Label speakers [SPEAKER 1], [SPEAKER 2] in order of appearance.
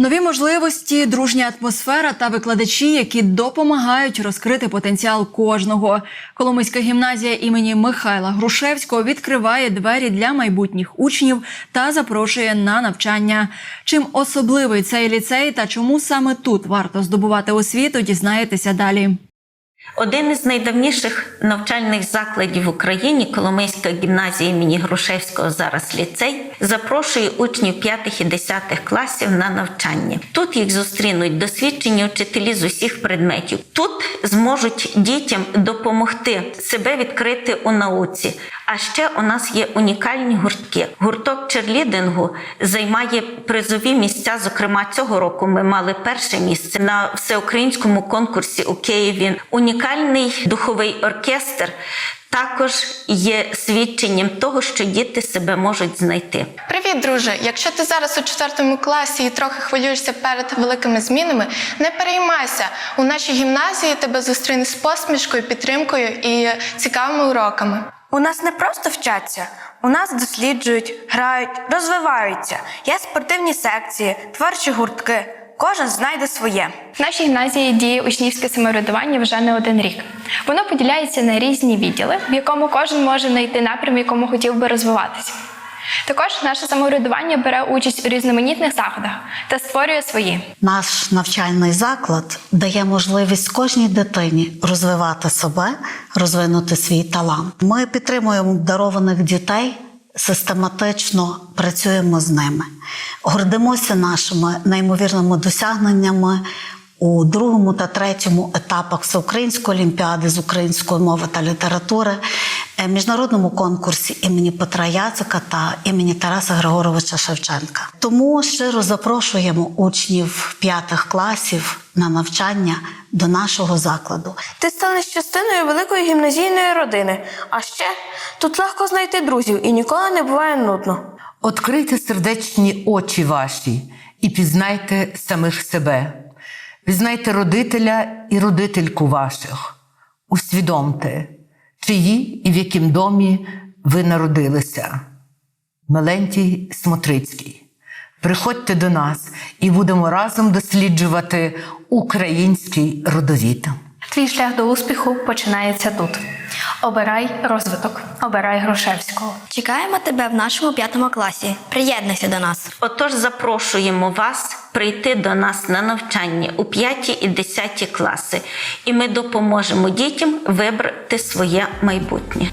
[SPEAKER 1] Нові можливості, дружня атмосфера та викладачі, які допомагають розкрити потенціал кожного. Коломийська гімназія імені Михайла Грушевського відкриває двері для майбутніх учнів та запрошує на навчання. Чим особливий цей ліцей та чому саме тут варто здобувати освіту, дізнаєтеся далі.
[SPEAKER 2] Один із найдавніших навчальних закладів в Україні, Коломийська гімназія імені Грушевського, зараз ліцей, запрошує учнів 5 і 10 класів на навчання. Тут їх зустрінуть досвідчені вчителі з усіх предметів. Тут зможуть дітям допомогти себе відкрити у науці. А ще у нас є унікальні гуртки. Гурток черлідингу займає призові місця. Зокрема, цього року ми мали перше місце на всеукраїнському конкурсі у Києві. Унікальний духовий оркестр також є свідченням того, що діти себе можуть знайти.
[SPEAKER 3] Привіт, друже! Якщо ти зараз у четвертому класі і трохи хвилюєшся перед великими змінами, не переймайся. У нашій гімназії тебе зустріне з посмішкою, підтримкою і цікавими уроками.
[SPEAKER 4] У нас не просто вчаться, у нас досліджують, грають, розвиваються. Є спортивні секції, творчі гуртки. Кожен знайде своє.
[SPEAKER 5] В нашій гімназії діє учнівське самоврядування вже не один рік. Воно поділяється на різні відділи, в якому кожен може знайти напрям, в якому хотів би розвиватися. Також наше самоврядування бере участь у різноманітних заходах та створює свої.
[SPEAKER 6] Наш навчальний заклад дає можливість кожній дитині розвивати себе, розвинути свій талант. Ми підтримуємо обдарованих дітей, систематично працюємо з ними, гордимося нашими неймовірними досягненнями. У другому та третьому етапах всеукраїнської олімпіади з української мови та літератури, е, міжнародному конкурсі імені Петра Яцика та імені Тараса Григоровича Шевченка. Тому щиро запрошуємо учнів п'ятих класів на навчання до нашого закладу.
[SPEAKER 4] Ти станеш частиною великої гімназійної родини. А ще тут легко знайти друзів і ніколи не буває нудно.
[SPEAKER 7] Открийте сердечні очі ваші і пізнайте самих себе. Пізнайте родителя і родительку ваших. Усвідомте, чиї і в яким домі ви народилися. Мелентій Смотрицький. Приходьте до нас і будемо разом досліджувати український родовід.
[SPEAKER 5] Твій шлях до успіху починається тут. Обирай розвиток, обирай Грушевського.
[SPEAKER 8] Чекаємо тебе в нашому п'ятому класі. Приєднуйся до нас.
[SPEAKER 2] Отож, запрошуємо вас прийти до нас на навчання у 5 і 10 класи, і ми допоможемо дітям вибрати своє майбутнє.